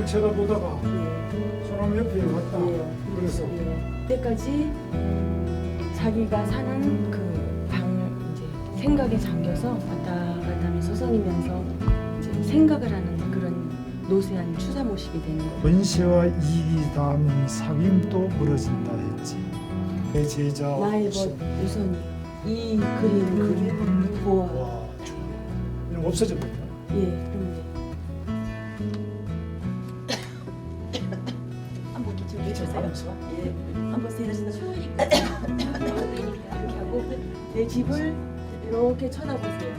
집을 쳐다보다가 소나무 옆에 왔다. 그래서 그때까지 자기가 사는 그방 이제 생각에 잠겨서 왔다 갔다 하면서 서성이면서 이제 생각을 하는 그런 노쇠한 추사 모식이 되는. 권세와 이익이 닿으면 사귐도 멀어진다 했지. 내 제자 나의 것 우선 이 그림 그림 보아. 와 이거 없어져 버려 예 그럼요. 내 집을 이렇게 쳐다보세요.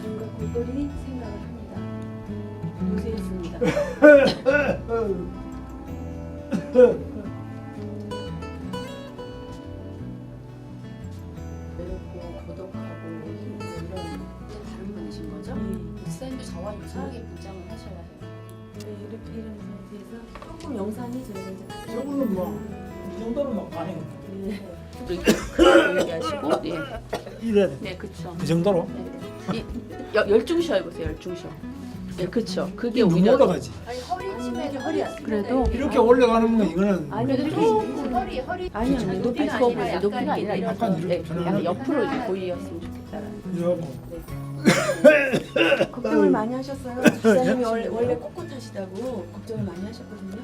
뭔가 골똘히 생각을 합니다. 노쇠했습니다. 외롭고 고독하고 힘든 이런 다른 분이신 거죠? 예. 목사님도 저와 유사하게 분장을 하셔야 해요. 네, 이렇게 이런 상태에서 조금 영상이 저희가 이제 저거는 뭐 이 정도는 뭐 가능 네. 이렇게 하시고, 네, 이래야 돼. 네, 그렇죠. 이 정도로 네. 이, 여, 열중셔 해보세요, 열중셔. 네, 그렇죠. 그게 너무 오히려 올라가지 아니 허리 치매 이게 허리 허리 그래도 이렇게 올라가는 건 이거는 아니 그래도 그래도 조금 허리 허리 아니 아니 높이 높이가 아니라 약간 높이가 아니라 이렇게 약간 이렇게 네, 편안하게. 약간 옆으로 이렇게 보이었으면 좋겠다라는. 이러고 걱정을 많이 하셨어요. 집사님이 원래, 원래 꼿꼿하시다고 걱정을 많이 하셨거든요.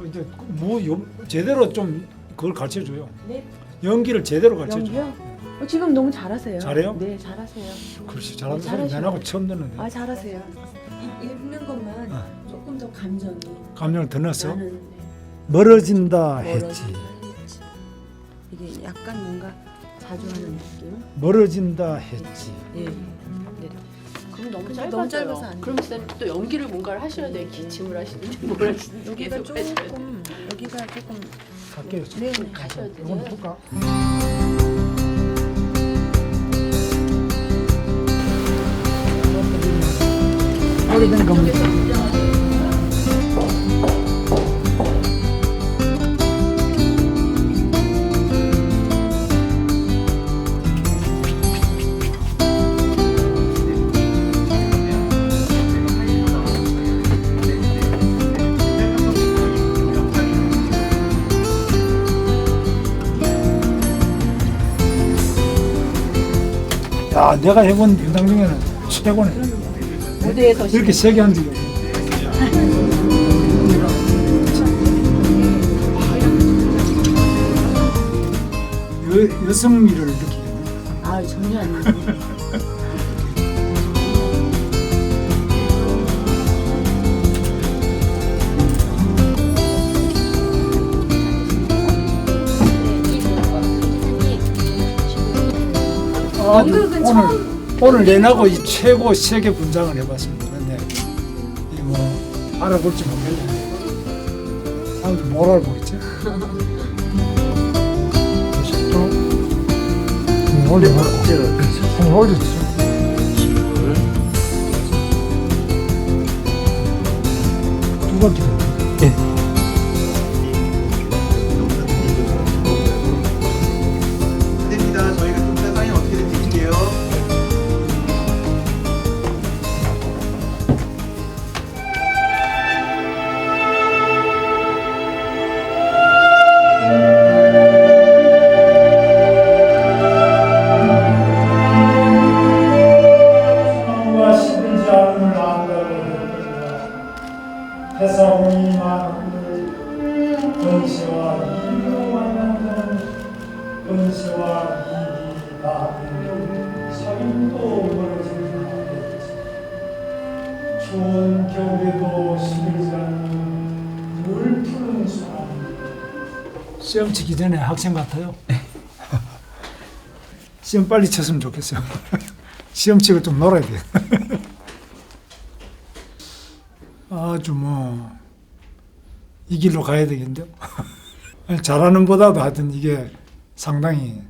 뭐 이제 뭐 요, 제대로 좀 그걸 가르쳐 줘요 네, 연기를 제대로 가르쳐 줘 연기요? 어, 지금 너무 잘하세요. 잘해요? 네, 잘하세요. 그렇지 잘하는 네, 사람. 내하고 처음 듣는데 아, 잘하세요. 이- 읽는 것만 어. 조금 더 감정이 감정을 더 넣어서 나는 네, 멀어진다 했지 멀어진다 했지. 이게 약간 뭔가 자주 하는 느낌. 멀어진다 했지 예. 네. 그럼 너무 근데 짧아져요. 너무 짧아서 안 돼요. 그럼 목사님 또 연기를 뭔가를 하셔야 돼요. 기침을 하시는지 뭘 하시는지 여기가 계속 빼셔야 돼요. 조금 여기가 조금 갈게요 네, 좀 가셔야 돼요. 이건 볼까? 오래된 겁니다 야 내가 해본 분당 중에는 최고네. 무대에서 이렇게 세게 한 적이 없어 여, 여성미를 느끼겠네. 아 전혀 아니에요. 아주 연극은 오늘 오늘 내나고 이 최고 세계 분장을 해봤습니다. 근데 이뭐 알아볼지 모르겠네. 사람들 뭘 알아보겠지? 또 올려 한번 올려주세요. 누가 기다려? 예. 시험 치기 전에 학생 같아요 시험 빨리 쳤으면 좋겠어요 시험 치고 좀 놀아야 돼. 아주 뭐, 이 길로 가야 되겠는데요. 잘하는 보다도 하여튼 이게 상당히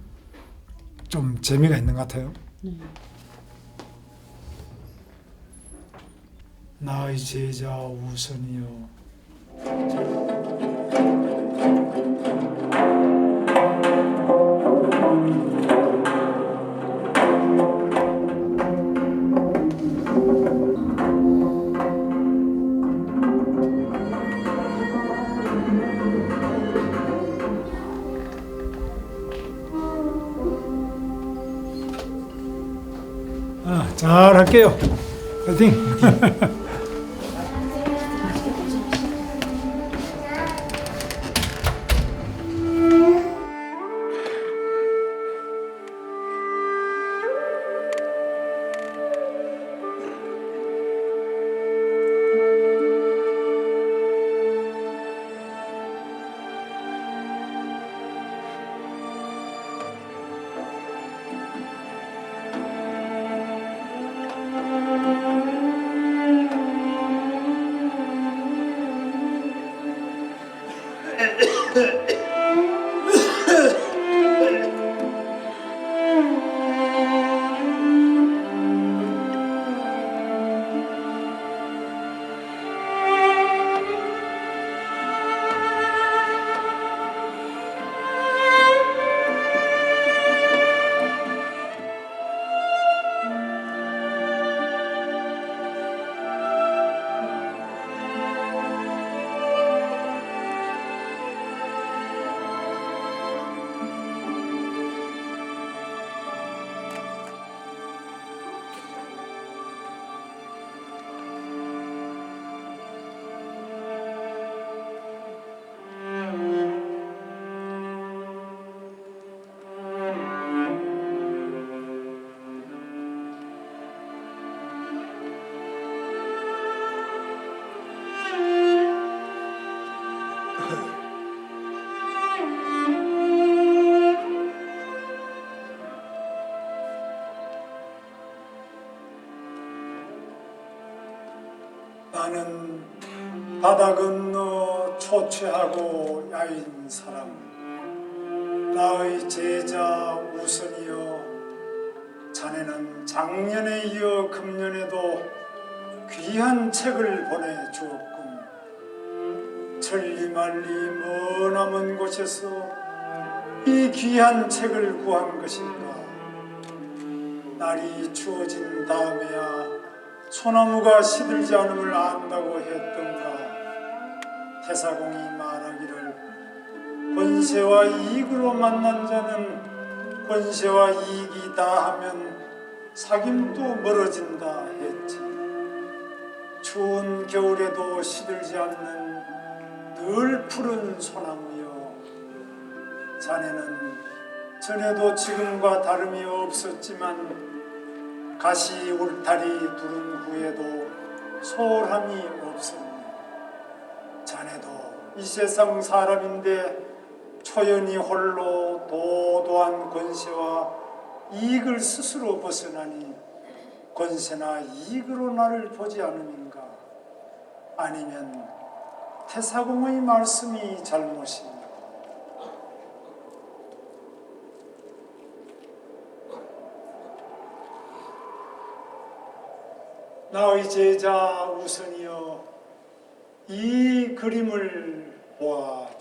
좀 재미가 있는 것 같아요. 나의 제자 우선이요. 잘 할게요. 파이팅. 바다 건너 초췌하고 야인 사람. 나의 제자 우선이여 자네는 작년에 이어 금년에도 귀한 책을 보내주었군. 천리만리 머나먼 곳에서 이 귀한 책을 구한 것인가? 날이 추워진 다음에야 소나무가 시들지 않음을 안다고 했던가? 태사공이 말하기를 권세와 이익으로 만난 자는 권세와 이익이 다하면 사귐도 멀어진다 했지. 추운 겨울에도 시들지 않는 늘 푸른 소나무여 자네는 전에도 지금과 다름이 없었지만 가시 울타리 두른 후에도 소홀함이 없었네. 자네도 이 세상 사람인데 초연히 홀로 도도한 권세와 이익을 스스로 벗어나니 권세나 이익으로 나를 보지 않음인가? 아니면 태사공의 말씀이 잘못인가? 나의 제자 우선이여 이 그림을 보아주게